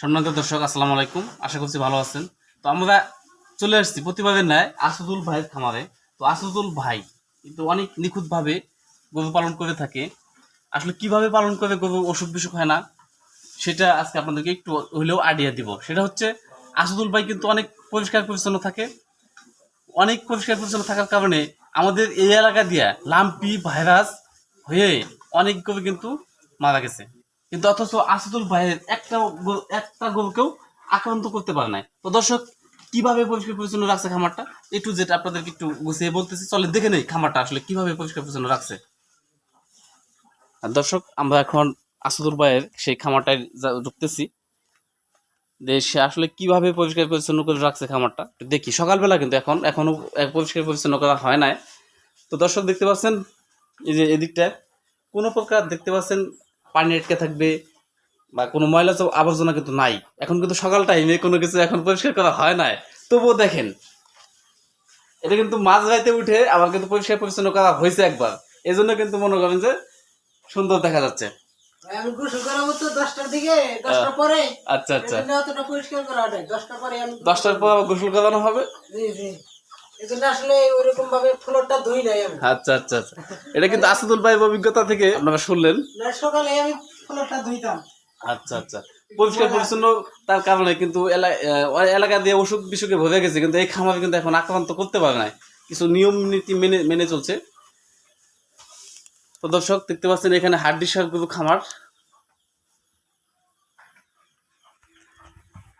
সম্মানিত দর্শক, আসসালামু আলাইকুম। আশা করছি ভালো আছেন। তো আমরা চলে আসছি প্রতিবাদের ন্যায় আসাদুল ভাইয়ের খামারে। তো আসাদুল ভাই কিন্তু অনেক নিখুঁতভাবে গরু পালন করে থাকে। আসলে কীভাবে পালন করে গরু অসুখ বিসুখ হয় না, সেটা আজকে আপনাদেরকে একটু হলেও আইডিয়া দিব। সেটা হচ্ছে, আসাদুল ভাই কিন্তু অনেক পরিষ্কার পরিচ্ছন্ন থাকে। অনেক পরিষ্কার পরিচ্ছন্ন থাকার কারণে আমাদের এই এলাকা দিয়া লাম্পি, ভাইরাস হয়ে অনেক গরু কিন্তু মারা গেছে। কিন্তু অথচ আসাদুল ভাইয়ের একটা গরু- একটা গরুকেও আক্রান্ত করতে পারে নাই। তো দর্শক, কীভাবে পরিষ্কার পরিচ্ছন্ন রাখছে খামারটা? একটু যেটা আপনাদেরকে একটু গুছিয়ে বলতেছি। চলে দেখে নেই খামারটা আসলে কীভাবে পরিষ্কার পরিচ্ছন্ন রাখছে। দর্শক, আমরা এখন আসাদুল ভাইয়ের সেই খামারটায় ঢুকতেছি। যে সে আসলে কীভাবে পরিষ্কার পরিচ্ছন্ন করে রাখছে খামারটা দেখি। সকালবেলা কিন্তু এখন, এখনও এক পরিষ্কার পরিচ্ছন্ন করা হয় নাই। তো দর্শক, দেখতে পাচ্ছেন, এই যে এদিকটা কোনো প্রকার দেখতে পাচ্ছেন পানি আটকে থাকবে বা কোনো ময়লা আবর্জনা কিন্তু নাই। এখন কিন্তু সকাল টাইমে কোনো কিছু এখন পরিষ্কার করা হয় নাই। তবুও দেখেন এটা কিন্তু মাঝ রাইতে উঠে আবার কিন্তু পরিষ্কার পরিচ্ছন্ন করা হয়েছে একবার। এই জন্য কিন্তু মনে করেন যে সুন্দর দেখা যাচ্ছে। আচ্ছা আচ্ছা। দশটার পর গোসল করানো হবে। আচ্ছা আচ্ছা আচ্ছা। এটা কিন্তু আসাদুল ভাইয়ের অভিজ্ঞতা থেকে আপনারা শুনলেন। সকালে আমি ফ্লোরটা ধুইতাম। আচ্ছা আচ্ছা। পরিষ্কার পরিচ্ছন্ন তার কারণে কিন্তু এলা- আহ, ওই এলাকা দিয়ে অসুখ বিসুখে ভরে গেছে কিন্তু এই খামার কিন্তু এখন আক্রান্ত করতে পারে না কিছু নিয়ম নীতি মেনে মেনে চলছে। তো দর্শক দেখতে পাচ্ছেন এখানে হাড্ডি সার খামার।